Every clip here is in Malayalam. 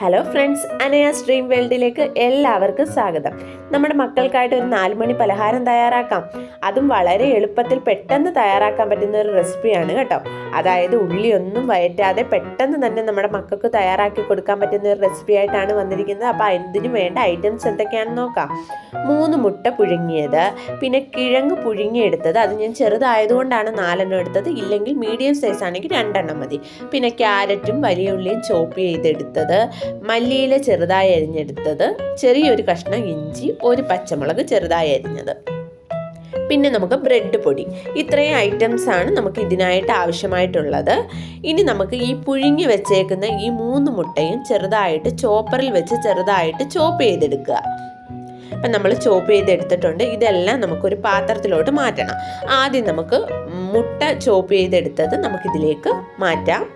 ഹലോ ഫ്രണ്ട്സ് അനയാ സ്ട്രീം വേൾഡിലേക്ക് എല്ലാവർക്കും സ്വാഗതം. നമ്മുടെ മക്കൾക്കായിട്ട് ഒരു നാലുമണി പലഹാരം തയ്യാറാക്കാം. അതും വളരെ എളുപ്പത്തിൽ പെട്ടെന്ന് തയ്യാറാക്കാൻ പറ്റുന്ന ഒരു റെസിപ്പിയാണ് കേട്ടോ. അതായത് ഉള്ളിയൊന്നും വയറ്റാതെ പെട്ടെന്ന് തന്നെ നമ്മുടെ മക്കൾക്ക് തയ്യാറാക്കി കൊടുക്കാൻ പറ്റുന്ന ഒരു റെസിപ്പി ആയിട്ടാണ് വന്നിരിക്കുന്നത്. അപ്പോൾ അതിന് വേണ്ട ഐറ്റംസ് എന്തൊക്കെയാണെന്ന് നോക്കാം. മൂന്ന് മുട്ട പുഴുങ്ങിയത് പിന്നെ കിഴങ്ങ് പുഴുങ്ങിയെടുത്തത്. അത് ഞാൻ ചെറുതായതുകൊണ്ടാണ് നാലെണ്ണം എടുത്തത്. ഇല്ലെങ്കിൽ മീഡിയം സൈസ് ആണെങ്കിൽ രണ്ടെണ്ണം മതി. പിന്നെ ക്യാരറ്റും വലിയ ഉള്ളിയും ചോപ്പ് ചെയ്തെടുത്തത്. മല്ലിയില ചെറുതായി അരിഞ്ഞെടുത്തത്. ചെറിയൊരു കഷ്ണം ഇഞ്ചി ഒരു പച്ചമുളക് ചെറുതായി അരിഞ്ഞത്. പിന്നെ നമുക്ക് ബ്രെഡ് പൊടി. ഇത്രയും ഐറ്റംസ് ആണ് നമുക്ക് ഇതിനായിട്ട് ആവശ്യമായിട്ടുള്ളത്. ഇനി നമുക്ക് ഈ പുഴുങ്ങി വെച്ചേക്കുന്ന ഈ മൂന്ന് മുട്ടയും ചെറുതായിട്ട് ചോപ്പറിൽ വെച്ച് ചെറുതായിട്ട് ചോപ്പ് ചെയ്തെടുക്കുക. അപ്പം നമ്മൾ ചോപ്പ് ചെയ്തെടുത്തിട്ടുണ്ട്. ഇതെല്ലാം നമുക്കൊരു പാത്രത്തിലോട്ട് മാറ്റണം. ആദ്യം നമുക്ക് മുട്ട ചോപ്പ് ചെയ്തെടുത്തത് നമുക്കിതിലേക്ക് മാറ്റാം.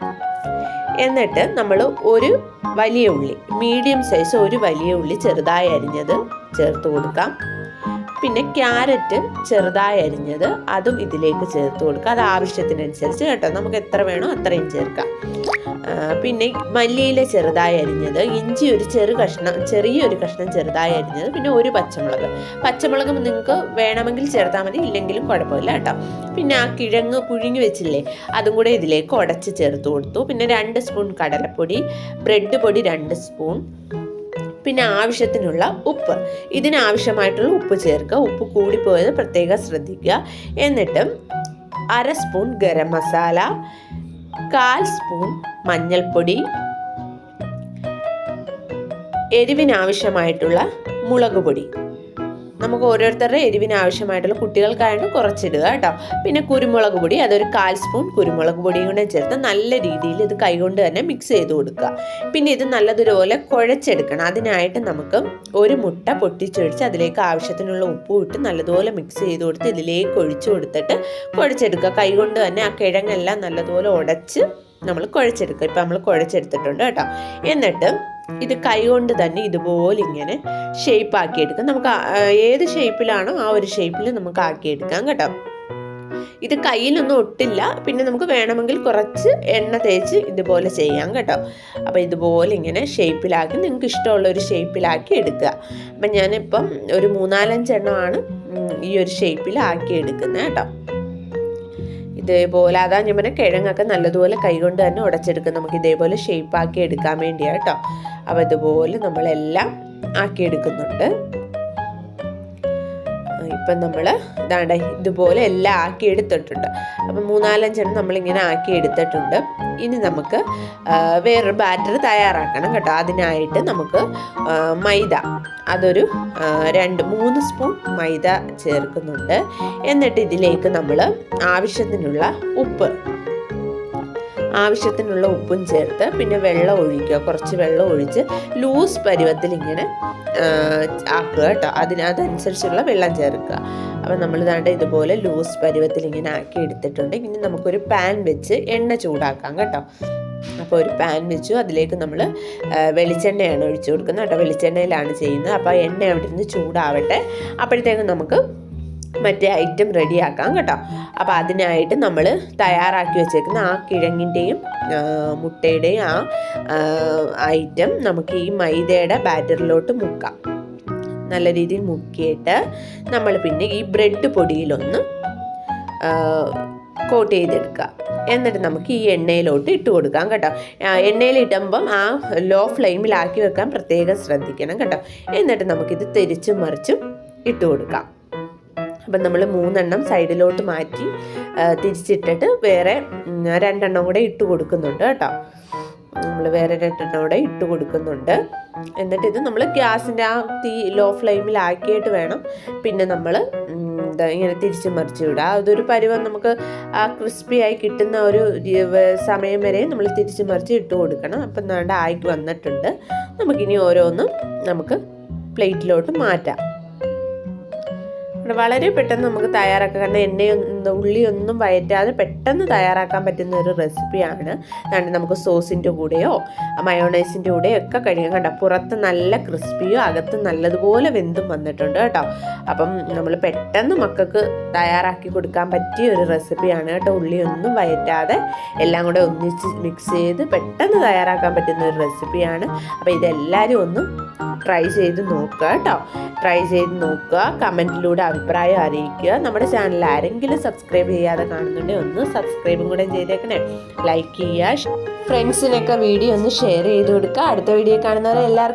എന്നിട്ട് നമ്മൾ ഒരു വലിയ ഉള്ളി മീഡിയം സൈസ് ഒരു വലിയ ഉള്ളി ചെറുതായി അരിഞ്ഞത് ചേർത്ത് കൊടുക്കാം. പിന്നെ ക്യാരറ്റ് ചെറുതായി അരിഞ്ഞത് അതും ഇതിലേക്ക് ചേർത്ത് കൊടുക്കാം. അത് ആവശ്യത്തിനനുസരിച്ച് കേട്ടോ നമുക്ക് എത്ര വേണോ അത്രയും ചേർക്കാം. പിന്നെ മല്ലിയില ചെറുതായി അരിഞ്ഞത് ഇഞ്ചി ഒരു ചെറു കഷ്ണം ചെറിയൊരു കഷ്ണം ചെറുതായി അരിഞ്ഞത് പിന്നെ ഒരു പച്ചമുളക്. പച്ചമുളക് നിങ്ങൾക്ക് വേണമെങ്കിൽ ചേർത്താൽ മതി ഇല്ലെങ്കിലും കുഴപ്പമില്ല കേട്ടോ. പിന്നെ ആ കിഴങ്ങ് പുഴുങ്ങി വെച്ചില്ലേ അതും കൂടെ ഇതിലേക്ക് ഉടച്ച് ചേർത്ത് കൊടുത്തു. പിന്നെ രണ്ട് സ്പൂൺ കടലപ്പൊടി ബ്രെഡ് പൊടി രണ്ട് സ്പൂൺ. പിന്നെ ആവശ്യത്തിനുള്ള ഉപ്പ്. ഇതിനാവശ്യമായിട്ടുള്ള ഉപ്പ് ചേർക്കുക. ഉപ്പ് കൂടിപ്പോയത് പ്രത്യേകം ശ്രദ്ധിക്കുക. എന്നിട്ട് അര സ്പൂൺ ഗരം മസാല കാൽ സ്പൂൺ മഞ്ഞൾപ്പൊടി എരിവിനാവശ്യമായിട്ടുള്ള മുളക് പൊടി നമുക്ക് ഓരോരുത്തരുടെ എരിവിന് ആവശ്യമായിട്ടുള്ള കുട്ടികൾക്കായിട്ട് കുറച്ചിടുക കേട്ടോ. പിന്നെ കുരുമുളക് പൊടി അതൊരു കാൽ സ്പൂൺ കുരുമുളക് പൊടിയും കൂടെ ചേർത്ത് നല്ല രീതിയിൽ ഇത് കൈകൊണ്ട് തന്നെ മിക്സ് ചെയ്ത് കൊടുക്കുക. പിന്നെ ഇത് നല്ലതുപോലെ കുഴച്ചെടുക്കണം. അതിനായിട്ട് നമുക്ക് ഒരു മുട്ട പൊട്ടിച്ചൊഴിച്ച് അതിലേക്ക് ആവശ്യത്തിനുള്ള ഉപ്പും ഇട്ട് നല്ലതുപോലെ മിക്സ് ചെയ്ത് കൊടുത്ത് ഇതിലേക്ക് ഒഴിച്ചു കൊടുത്തിട്ട് കുഴച്ചെടുക്കുക. കൈകൊണ്ട് തന്നെ ആ കിഴങ്ങെല്ലാം നല്ലതുപോലെ ഉടച്ച് നമ്മൾ കുഴച്ചെടുക്കുക. ഇപ്പം നമ്മൾ കുഴച്ചെടുത്തിട്ടുണ്ട് കേട്ടോ. എന്നിട്ട് ഇത് കൈകൊണ്ട് തന്നെ ഇതുപോലെ ഇങ്ങനെ ഷേപ്പ് ആക്കിയെടുക്കാം. നമുക്ക് ഏത് ഷേപ്പിലാണോ ആ ഒരു ഷേപ്പിൽ നമുക്ക് ആക്കിയെടുക്കാം കേട്ടോ. ഇത് കയ്യിലൊന്നും ഒട്ടില്ല. പിന്നെ നമുക്ക് വേണമെങ്കിൽ കുറച്ച് എണ്ണ തേച്ച് ഇതുപോലെ ചെയ്യാം കേട്ടോ. അപ്പോൾ ഇതുപോലെ ഇങ്ങനെ ഷേപ്പിലാക്കി നിങ്ങൾക്ക് ഇഷ്ടമുള്ള ഒരു ഷേപ്പിലാക്കി എടുക്കുക. അപ്പം ഞാനിപ്പം ഒരു മൂന്നാലഞ്ചെണ്ണമാണ് ഈ ഒരു ഷേപ്പിൽ ആക്കി എടുക്കുന്നത് കേട്ടോ. ഇതേപോലെ അതാ ഞാൻ പറഞ്ഞ കിഴങ്ങൊക്കെ നല്ലതുപോലെ കൈകൊണ്ട് തന്നെ ഉടച്ചെടുക്കും നമുക്ക് ഇതേപോലെ ഷേപ്പ് ആക്കി എടുക്കാൻ വേണ്ടിയാണ് കേട്ടോ. അപ്പോൾ ഇതുപോലെ നമ്മളെല്ലാം ആക്കിയെടുക്കുന്നുണ്ട്. ഇപ്പം നമ്മൾ ഇതാണ്ട് ഇതുപോലെ എല്ലാം ആക്കി എടുത്തിട്ടുണ്ട് അപ്പം മൂന്നാലഞ്ചെണ്ണം നമ്മളിങ്ങനെ ആക്കി എടുത്തിട്ടുണ്ട് ഇനി നമുക്ക് വേറൊരു ബാറ്റർ തയ്യാറാക്കണം കേട്ടോ. അതിനായിട്ട് നമുക്ക് മൈദ. അതൊരു രണ്ട് മൂന്ന് സ്പൂൺ മൈദ ചേർക്കുന്നുണ്ട്. എന്നിട്ട് ഇതിലേക്ക് നമ്മൾ ആവശ്യത്തിനുള്ള ഉപ്പ് ആവശ്യത്തിനുള്ള ഉപ്പും ചേർത്ത് പിന്നെ വെള്ളം ഒഴിക്കുക. കുറച്ച് വെള്ളം ഒഴിച്ച് ലൂസ് പരുവത്തിൽ ഇങ്ങനെ ആക്കുക കേട്ടോ. അതിന് അതനുസരിച്ചുള്ള വെള്ളം ചേർക്കുക. അപ്പം നമ്മൾ ദാണ്ട് ഇതുപോലെ ലൂസ് പരുവത്തിൽ ഇങ്ങനെ ആക്കി എടുത്തിട്ടുണ്ട്. ഇനി നമുക്കൊരു പാൻ വെച്ച് എണ്ണ ചൂടാക്കാം കേട്ടോ. അപ്പോൾ ഒരു പാൻ വെച്ചു. അതിലേക്ക് നമ്മൾ വെളിച്ചെണ്ണയാണ് ഒഴിച്ചു കൊടുക്കുന്നത് കേട്ടോ. വെളിച്ചെണ്ണയിലാണ് ചെയ്യുന്നത്. അപ്പോൾ എണ്ണ അവിടെ നിന്ന് ചൂടാവട്ടെ. അപ്പോഴത്തേക്കും നമുക്ക് മറ്റേ ഐറ്റം റെഡിയാക്കാം കേട്ടോ. അപ്പോൾ അതിനായിട്ട് നമ്മൾ തയ്യാറാക്കി വെച്ചേക്കുന്ന ആ കിഴങ്ങിന്റെയും മുട്ടയുടെയും ആ ഐറ്റം നമുക്ക് ഈ മൈദയുടെ ബാറ്ററിലോട്ട് മുക്കാം. നല്ല രീതിയിൽ മുക്കിയിട്ട് നമ്മൾ പിന്നെ ഈ ബ്രെഡ് പൊടിയിലൊന്ന് കോട്ട് ചെയ്തെടുക്കുക. എന്നിട്ട് നമുക്ക് ഈ എണ്ണയിലോട്ട് ഇട്ട് കൊടുക്കാം കേട്ടോ. എണ്ണയിൽ ഇടുമ്പം ആ ലോ ഫ്ലെയിമിലാക്കി വെക്കാൻ പ്രത്യേകം ശ്രദ്ധിക്കണം കേട്ടോ. എന്നിട്ട് നമുക്കിത് തിരിച്ചും മറിച്ചും ഇട്ട് കൊടുക്കാം. അപ്പം നമ്മൾ മൂന്നെണ്ണം സൈഡിലോട്ട് മാറ്റി തിരിച്ചിട്ടിട്ട് വേറെ രണ്ടെണ്ണം കൂടെ ഇട്ട് കൊടുക്കുന്നുണ്ട് കേട്ടോ. നമ്മൾ വേറെ രണ്ടെണ്ണം കൂടെ ഇട്ട് കൊടുക്കുന്നുണ്ട്. എന്നിട്ട് ഇത് നമ്മൾ ഗ്യാസിന്റെ ആ തീ ലോ ഫ്ലെയിമിലാക്കിയിട്ട് വേണം. പിന്നെ നമ്മൾ ഇങ്ങനെ തിരിച്ച് മറിച്ച് വിടുക. അതൊരു പരുവം നമുക്ക് ആ ക്രിസ്പി ആയി കിട്ടുന്ന ഒരു സമയം വരെ നമ്മൾ തിരിച്ച് മറിച്ച് ഇട്ട് കൊടുക്കണം. അപ്പം നാണ്ട ആയി വന്നിട്ടുണ്ട്. നമുക്കിനി ഓരോന്നും നമുക്ക് പ്ലേറ്റിലോട്ട് മാറ്റാം. ഇവിടെ വളരെ പെട്ടെന്ന് നമുക്ക് തയ്യാറാക്കാം. കാരണം എണ്ണയൊന്നും ഉള്ളിയൊന്നും വയറ്റാതെ പെട്ടെന്ന് തയ്യാറാക്കാൻ പറ്റുന്ന ഒരു റെസിപ്പിയാണ്. അതുകൊണ്ട് നമുക്ക് സോസിന്റെ കൂടെയോ മയോണൈസിന്റെ കൂടെയോ ഒക്കെ കഴിയാൻ കണ്ട പുറത്ത് നല്ല ക്രിസ്പിയോ അകത്ത് നല്ലതുപോലെ വെന്തും വന്നിട്ടുണ്ട് കേട്ടോ. അപ്പം നമ്മൾ പെട്ടെന്ന് മക്കൾക്ക് തയ്യാറാക്കി കൊടുക്കാൻ പറ്റിയ ഒരു റെസിപ്പിയാണ് കേട്ടോ. ഉള്ളിയൊന്നും വയറ്റാതെ എല്ലാം കൂടെ ഒന്നിച്ച് മിക്സ് ചെയ്ത് പെട്ടെന്ന് തയ്യാറാക്കാൻ പറ്റുന്ന ഒരു റെസിപ്പിയാണ്. അപ്പോൾ ഇതെല്ലാവരും ഒന്ന് ട്രൈ ചെയ്ത് നോക്കുക കേട്ടോ. ട്രൈ ചെയ്ത് നോക്കുക. കമന്റിലൂടെ അഭിപ്രായം അറിയിക്കുക. നമ്മുടെ ചാനൽ ആരെങ്കിലും സബ്സ്ക്രൈബ് ചെയ്യാതെ കാണുന്നുണ്ടെങ്കിൽ ഒന്ന് സബ്സ്ക്രൈബും കൂടെ ചെയ്തേക്കണേ. ലൈക്ക് ചെയ്യുക. ഫ്രണ്ട്സിനൊക്കെ വീഡിയോ ഒന്ന് ഷെയർ ചെയ്ത് കൊടുക്കുക. അടുത്ത വീഡിയോ കാണുന്നവരെ എല്ലാവർക്കും